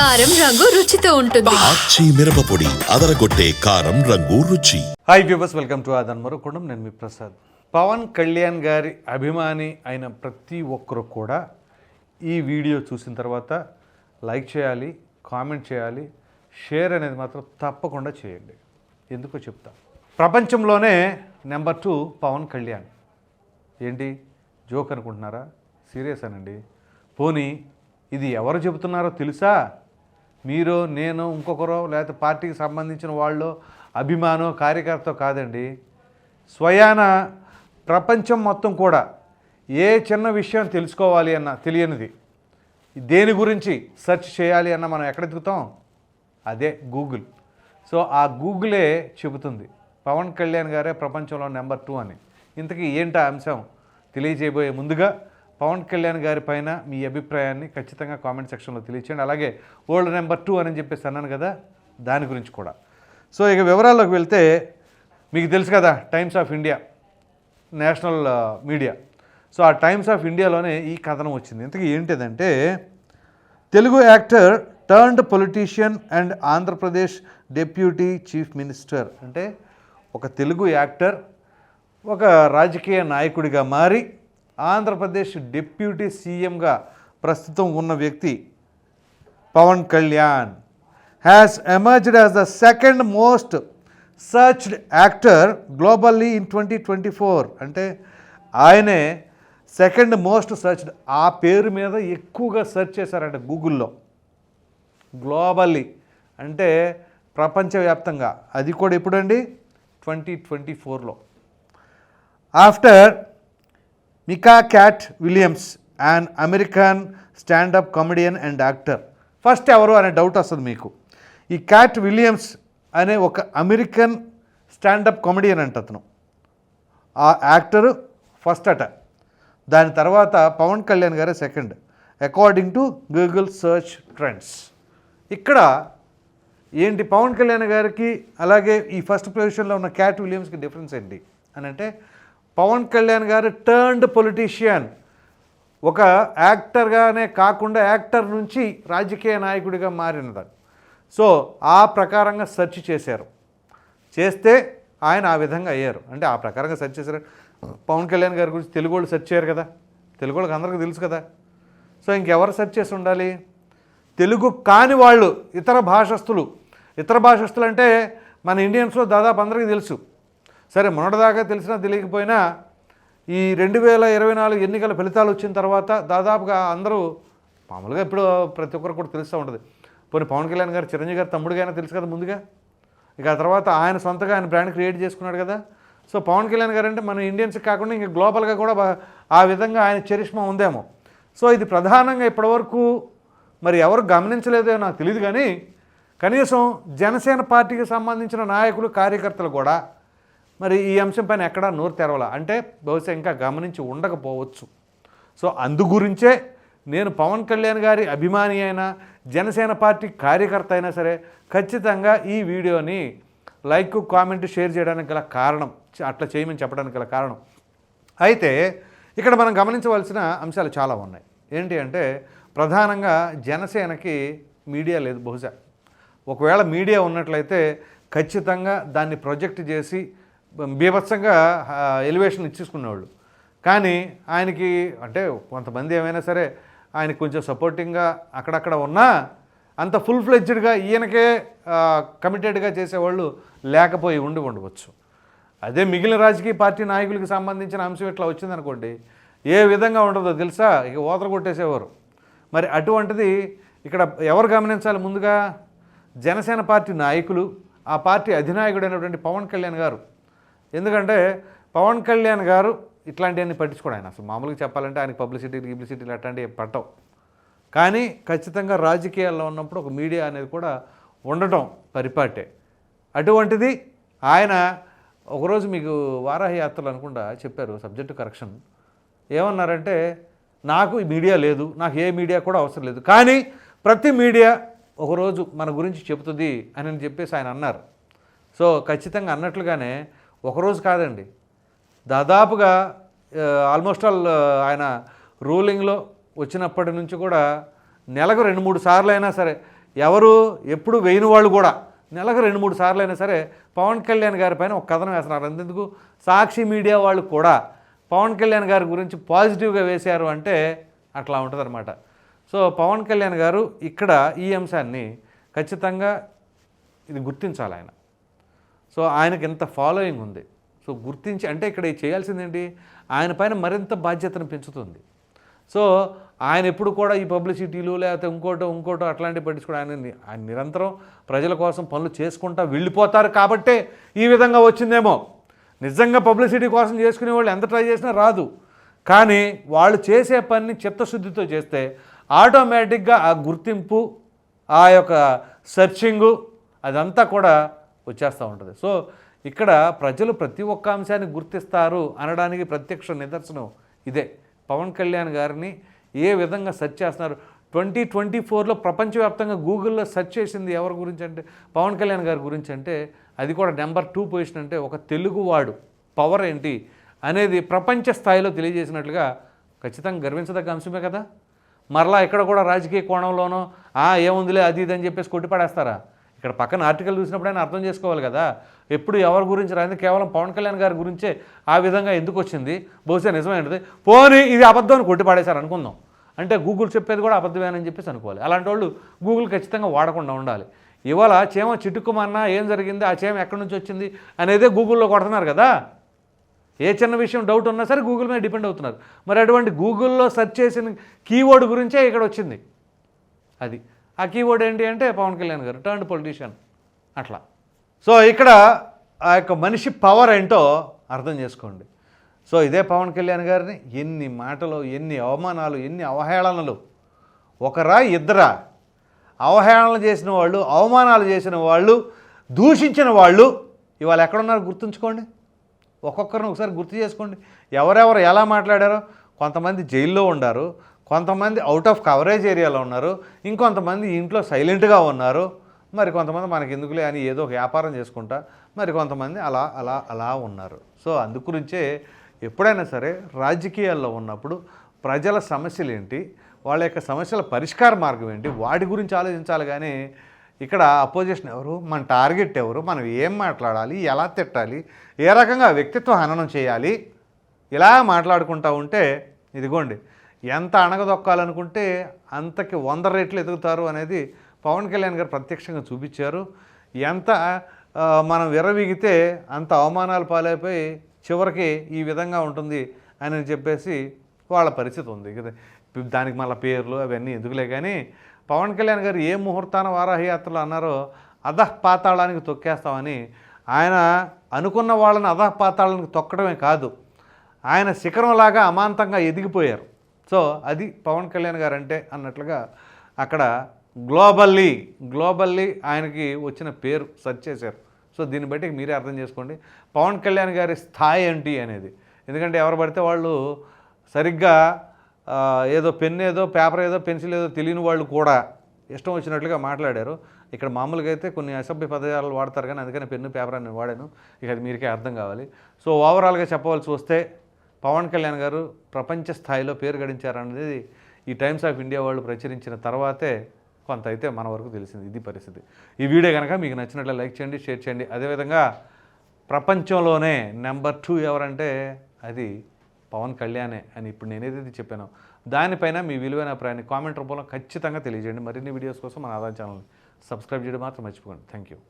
కారం రంగు రుచితో ఉంటుంది. ఆచి మిరపపొడి అదరగొట్టే కారం రంగు రుచి. హాయ్ వ్యూవర్స్ వెల్కమ్ టు ఆదన్ మరొకడం. నేను మీ ప్రసాద్. పవన్ కళ్యాణ్ గారి అభిమాని అయిన ప్రతి ఒక్కరు కూడా ఈ వీడియో చూసిన తర్వాత లైక్ చేయాలి కామెంట్ చేయాలి షేర్ అనేది మాత్రం తప్పకుండా చేయండి. ఎందుకో చెప్తా. ప్రపంచంలోనే నెంబర్ టూ పవన్ కళ్యాణ్. ఏంటి? జోక్ అనుకుంటున్నారా? సీరియస్ అనండి. పోనీ ఇది ఎవరు చెబుతున్నారో తెలుసా? మీరు నేను ఇంకొకరో లేకపోతే పార్టీకి సంబంధించిన వాళ్ళు అభిమానం కార్యకర్త కాదండి. స్వయాన ప్రపంచం మొత్తం కూడా ఏ చిన్న విషయం తెలుసుకోవాలి అన్న తెలియనిది. దేని గురించి సెర్చ్ చేయాలి అన్న మనం ఎక్కడ ఎదుగుతాం? అదే గూగుల్. సో ఆ గూగులే చెబుతుంది. పవన్ కళ్యాణ్ గారే ప్రపంచంలో నెంబర్ టూ అని. ఇంతకీ ఏంటా అంశం? తెలియజేయబోయే ముందుగా పవన్ కళ్యాణ్ గారి పైన మీ అభిప్రాయాన్ని ఖచ్చితంగా కామెంట్ సెక్షన్లో తెలియచేయండి. అలాగే ఓల్డ్ నెంబర్ టూ అని చెప్పేసి అన్నాను కదా దాని గురించి కూడా. సో ఇక వివరాల్లోకి వెళ్తే మీకు తెలుసు కదా Times of India national media. So ఆ టైమ్స్ ఆఫ్ ఇండియాలోనే ఈ కథనం వచ్చింది. ఇంతకీ ఏంటిదంటే Telugu actor turned politician and Andhra Pradesh deputy chief minister అంటే ఒక తెలుగు యాక్టర్ ఒక రాజకీయ నాయకుడిగా మారి ఆంధ్రప్రదేశ్ డిప్యూటీ సీఎంగా ప్రస్తుతం ఉన్న వ్యక్తి Pawan Kalyan. Has emerged as the second most searched actor globally in twenty twenty four అంటే ఆయనే సెకండ్ మోస్ట్ సర్చ్డ్ ఆ పేరు మీద ఎక్కువగా సెర్చ్ చేశారంట గూగుల్లో గ్లోబల్లీ అంటే ప్రపంచవ్యాప్తంగా. అది కూడా ఎప్పుడండి? ట్వంటీ ట్వంటీ ఫోర్లో after మికా Katt Williams and American standup comedian and actor first ఎవరు అనే డౌట్ వస్తుంది మీకు. ఈ క్యాట్ విలియమ్స్ అనే ఒక అమెరికన్ స్టాండప్ కామెడియన్ అంట అతను. ఆ యాక్టరు ఫస్ట్ అట. దాని తర్వాత పవన్ కళ్యాణ్ గారే second according to Google search trends ఇక్కడ ఏంటి పవన్ కళ్యాణ్ గారికి అలాగే ఈ ఫస్ట్ పొజిషన్లో ఉన్న క్యాట్ విలియమ్స్కి డిఫరెన్స్ ఏంటి? అని అంటే పవన్ కళ్యాణ్ గారు టర్న్డ్ పొలిటీషియన్. ఒక యాక్టర్గానే కాకుండా యాక్టర్ నుంచి రాజకీయ నాయకుడిగా మారినది సో ఆ ప్రకారంగా సెర్చ్ చేశారు. చేస్తే ఆయన ఆ విధంగా అయ్యారు. అంటే ఆ ప్రకారంగా సెర్చ్ చేశారు. పవన్ కళ్యాణ్ గారి గురించి తెలుగు వాళ్ళు సెర్చ్ చేయరు కదా. తెలుగు వాళ్ళకి అందరికీ తెలుసు కదా. సో ఇంకెవరు సెర్చ్ చేసి ఉండాలి? తెలుగు కాని వాళ్ళు ఇతర భాషస్తులు ఇతర భాషస్తులు అంటే మన ఇండియన్స్లో దాదాపు అందరికీ తెలుసు. సరే మొన్నటిదాకా తెలిసినా తెలియకపోయినా ఈ రెండు వేల ఇరవై నాలుగు ఎన్నికల ఫలితాలు వచ్చిన తర్వాత దాదాపుగా అందరూ మామూలుగా ఇప్పుడు ప్రతి ఒక్కరు కూడా తెలుస్తూ ఉంటుంది. పోనీ పవన్ కళ్యాణ్ గారు చిరంజీవి గారు తమ్ముడిగా తెలుసు కదా ముందుగా? ఇక ఆ తర్వాత ఆయన సొంతగా ఆయన బ్రాండ్ క్రియేట్ చేసుకున్నాడు కదా. సో పవన్ కళ్యాణ్ గారు అంటే మన ఇండియన్స్కి కాకుండా ఇంకా గ్లోబల్గా కూడా ఆ విధంగా ఆయన చరిష్మా ఉందేమో. సో ఇది ప్రధానంగా ఇప్పటివరకు మరి ఎవరు గమనించలేదో నాకు తెలియదు కానీ కనీసం జనసేన పార్టీకి సంబంధించిన నాయకులు కార్యకర్తలు కూడా మరి ఈ అంశం పైన ఎక్కడా నోరు తెరవాల. అంటే బహుశా ఇంకా గమనించి ఉండకపోవచ్చు. సో అందు గురించే నేను పవన్ కళ్యాణ్ గారి అభిమాని అయినా జనసేన పార్టీ కార్యకర్త అయినా సరే ఖచ్చితంగా ఈ వీడియోని లైక్ కామెంట్ షేర్ చేయడానికి గల కారణం అట్లా చేయమని చెప్పడానికి గల కారణం. అయితే ఇక్కడ మనం గమనించవలసిన అంశాలు చాలా ఉన్నాయి. ఏంటి అంటే ప్రధానంగా జనసేనకి మీడియా లేదు బహుశా. ఒకవేళ మీడియా ఉన్నట్లయితే ఖచ్చితంగా దాన్ని ప్రొజెక్ట్ చేసి బీభత్సంగా ఎలివేషన్ ఇచ్చేసుకునేవాళ్ళు. కానీ ఆయనకి అంటే కొంతమంది ఏమైనా సరే ఆయనకి కొంచెం సపోర్టింగ్గా అక్కడక్కడ ఉన్నా అంత ఫుల్ ఫ్లెడ్జ్డ్గా ఈయనకే కమిటెడ్గా చేసేవాళ్ళు లేకపోయి ఉండి ఉండవచ్చు. అదే మిగిలిన రాజకీయ పార్టీ నాయకులకు సంబంధించిన అంశం ఇట్లా వచ్చిందనుకోండి ఏ విధంగా ఉండదో తెలుసా? ఇక ఓతలు కొట్టేసేవారు. మరి అటువంటిది ఇక్కడ ఎవరు గమనించాలి ముందుగా? జనసేన పార్టీ నాయకులు ఆ పార్టీ అధినాయకుడైనటువంటి పవన్ కళ్యాణ్ గారు. ఎందుకంటే పవన్ కళ్యాణ్ గారు ఇట్లాంటివన్నీ పట్టించుకోడు ఆయన. అసలు మామూలుగా చెప్పాలంటే ఆయనకి పబ్లిసిటీ గిబ్లిసిటీలు అట్లాంటివి పట్టవు. కానీ ఖచ్చితంగా రాజకీయాల్లో ఉన్నప్పుడు ఒక మీడియా అనేది కూడా ఉండటం పరిపాటే. అటువంటిది ఆయన ఒకరోజు మీకు వారాహి యాత్రలు అనుకుంటా చెప్పారు సబ్జెక్టు కరెక్షన్. ఏమన్నారంటే నాకు మీడియా లేదు నాకు ఏ మీడియా కూడా అవసరం లేదు. కానీ ప్రతి మీడియా ఒకరోజు మన గురించి చెబుతుంది అని చెప్పేసి ఆయన అన్నారు. సో ఖచ్చితంగా అన్నట్లుగానే ఒకరోజు కాదండి. దాదాపుగా ఆల్మోస్ట్ ఆల్ ఆయన రూలింగ్లో వచ్చినప్పటి నుంచి కూడా నెలకు రెండు మూడు సార్లు అయినా సరే ఎవరు ఎప్పుడు వేయని వాళ్ళు కూడా నెలకు రెండు మూడు సార్లు అయినా సరే పవన్ కళ్యాణ్ గారి పైన ఒక కథనం వేస్తున్నారు. అంతెందుకు? సాక్షి మీడియా వాళ్ళు కూడా పవన్ కళ్యాణ్ గారి గురించి పాజిటివ్గా వేశారు అంటే అట్లా ఉంటుందన్నమాట. సో పవన్ కళ్యాణ్ గారు ఇక్కడ ఈ అంశాన్ని ఖచ్చితంగా ఇది గుర్తించాలి ఆయన. సో ఆయనకి ఎంత ఫాలోయింగ్ ఉంది. సో గుర్తించి అంటే ఇక్కడ చేయాల్సింది ఏంటి? ఆయన పైన మరింత బాధ్యతను పెంచుతుంది. సో ఆయన ఎప్పుడు కూడా ఈ పబ్లిసిటీలు లేకపోతే ఇంకోటో ఇంకోటో అట్లాంటివి పట్టించుకోవడం ఆయన ఆయన నిరంతరం ప్రజల కోసం పనులు చేసుకుంటా వెళ్ళిపోతారు కాబట్టే ఈ విధంగా వచ్చిందేమో. నిజంగా పబ్లిసిటీ కోసం చేసుకునే వాళ్ళు ఎంత ట్రై చేసినా రాదు. కానీ వాళ్ళు చేసే పనిని చిత్తశుద్ధితో చేస్తే ఆటోమేటిక్గా ఆ గుర్తింపు ఆ యొక్క సెర్చింగు అదంతా కూడా వచ్చేస్తూ ఉంటుంది. సో ఇక్కడ ప్రజలు ప్రతి ఒక్క అంశాన్ని గుర్తిస్తారు అనడానికి ప్రత్యక్ష నిదర్శనం ఇదే. పవన్ కళ్యాణ్ గారిని ఏ విధంగా సెర్చ్ చేస్తున్నారు? ట్వంటీ ట్వంటీ ఫోర్లో ప్రపంచవ్యాప్తంగా గూగుల్లో సెర్చ్ చేసింది ఎవరి గురించి అంటే పవన్ కళ్యాణ్ గారి గురించి అంటే అది కూడా నెంబర్ టూ పొజిషన్ అంటే ఒక తెలుగువాడు పవర్ ఏంటి అనేది ప్రపంచ స్థాయిలో తెలియజేసినట్లుగా ఖచ్చితంగా గర్వించదగ్గ అంశమే కదా. మరలా ఇక్కడ కూడా రాజకీయ కోణంలోనో "ఆ, ఏముందిలే అది ఇది అని చెప్పేసి కొట్టిపడేస్తారా? ఇక్కడ పక్కన ఆర్టికల్ చూసినప్పుడు ఆయన అర్థం చేసుకోవాలి కదా. ఎప్పుడు ఎవరి గురించి రాయింది? కేవలం పవన్ కళ్యాణ్ గారి గురించే ఆ విధంగా ఎందుకు వచ్చింది? బహుశా నిజమైనది పోనీ ఇది అబద్ధం అని కొట్టిపాడేశారు అనుకుందాం. అంటే గూగుల్ చెప్పేది కూడా అబద్ధమేనని చెప్పేసి అనుకోవాలి. అలాంటి వాళ్ళు గూగుల్ ఖచ్చితంగా వాడకుండా ఉండాలి. ఇవాళ చేమ చిటుక్కుమన్నా ఏం జరిగింది? ఆ చేమ ఎక్కడి నుంచి వచ్చింది? అనేదే గూగుల్లో కొడుతున్నారు కదా. ఏ చిన్న విషయం డౌట్ ఉన్నా సరే గూగుల్ మీద డిపెండ్ అవుతున్నారు. మరి అటువంటి గూగుల్లో సెర్చ్ చేసిన కీవర్డ్ గురించే ఇక్కడ వచ్చింది. అది. ఆ కీవర్డ్ ఏంటి అంటే పవన్ కళ్యాణ్ గారు టర్న్ పొలిటీషియన్ అట్లా. సో ఇక్కడ ఆ యొక్క మనిషి పవర్ ఏంటో అర్థం చేసుకోండి. సో ఇదే పవన్ కళ్యాణ్ గారిని ఎన్ని మాటలు ఎన్ని అవమానాలు ఎన్ని అవహేళనలు. ఒకరా ఇద్దరా. అవహేళనలు చేసిన వాళ్ళు అవమానాలు చేసిన వాళ్ళు దూషించిన వాళ్ళు ఇవాళ ఎక్కడున్నారు గుర్తుంచుకోండి. ఒక్కొక్కరిని ఒకసారి గుర్తు చేసుకోండి. ఎవరెవరు ఎలా మాట్లాడారో. కొంతమంది జైల్లో ఉన్నారు కొంతమంది అవుట్ ఆఫ్ కవరేజ్ ఏరియాలో ఉన్నారు ఇంకొంతమంది ఇంట్లో సైలెంట్గా ఉన్నారు. మరి కొంతమంది మనకి ఎందుకులే అని ఏదో ఒక వ్యాపారం చేసుకుంటా మరి కొంతమంది అలా అలా అలా ఉన్నారు. సో అందుగురించే ఎప్పుడైనా సరే రాజకీయాల్లో ఉన్నప్పుడు ప్రజల సమస్యలు ఏంటి వాళ్ళ యొక్క సమస్యల పరిష్కార మార్గం ఏంటి వాటి గురించి ఆలోచించాలి కానీ ఇక్కడ అపోజిషన్ ఎవరు మన టార్గెట్ ఎవరు మనం ఏం మాట్లాడాలి ఎలా తిట్టాలి ఏ రకంగా వ్యక్తిత్వ హననం చేయాలి ఇలా మాట్లాడుకుంటూ ఉంటే ఇదిగోండి ఎంత అణగదొక్కాలనుకుంటే అంతకి వంద రెట్లు ఎదుగుతారు అనేది పవన్ కళ్యాణ్ గారు ప్రత్యక్షంగా చూపించారు. ఎంత మనం విరవీగితే అంత అవమానాలు పాలైపోయి చివరికి ఈ విధంగా ఉంటుంది అని చెప్పేసి వాళ్ళ పరిస్థితి ఉంది. కదా దానికి మళ్ళీ పేర్లు అవన్నీ ఎందుకులే కానీ పవన్ కళ్యాణ్ గారు ఏ ముహూర్తాన వారాహయాత్రలు అన్నారో అధః పాతాళానికి తొక్కేస్తామని ఆయన అనుకున్న వాళ్ళని అధః పాతాళానికి తొక్కడమే కాదు ఆయన శిఖరంలాగా అమాంతంగా ఎదిగిపోయారు. సో అది పవన్ కళ్యాణ్ గారు అంటే అన్నట్లుగా అక్కడ గ్లోబల్లీ గ్లోబల్లీ ఆయనకి వచ్చిన పేరు సెర్చ్ చేశారు. సో దీన్ని బట్టి మీరే అర్థం చేసుకోండి. పవన్ కళ్యాణ్ గారి స్థాయి ఏంటి అనేది. ఎందుకంటే ఎవరు పడితే వాళ్ళు సరిగ్గా ఏదో పెన్ ఏదో పేపర్ ఏదో పెన్సిల్ ఏదో తెలియని వాళ్ళు కూడా ఇష్టం వచ్చినట్లుగా మాట్లాడారు. ఇక్కడ మామూలుగా అయితే కొన్ని అసభ్య పదజాలు వాడతారు కానీ అందుకని పెన్ను పేపర్ అని వాడాను. ఇక అది మీరికే అర్థం కావాలి. సో ఓవరాల్గా చెప్పవలసి వస్తే పవన్ కళ్యాణ్ గారు ప్రపంచ స్థాయిలో పేరు గడించారనేది ఈ టైమ్స్ ఆఫ్ ఇండియా వాళ్ళు ప్రచురించిన తర్వాతే కొంత అయితే మన వరకు తెలిసింది ఇది పరిస్థితి. ఈ వీడియో కనుక మీకు నచ్చినట్లు లైక్ చేయండి షేర్ చేయండి. అదేవిధంగా ప్రపంచంలోనే నెంబర్ టూ ఎవరంటే అది పవన్ కళ్యాణే అని ఇప్పుడు నేనేదైతే చెప్పానో. దానిపైన మీ విలువైన అభిప్రాయాన్ని కామెంట్ రూపంలో ఖచ్చితంగా తెలియజేయండి. మరిన్ని వీడియోస్ కోసం మన ఆదాయ ఛానల్ని సబ్స్క్రైబ్ చేయడం మాత్రం మర్చిపోకండి. Thank you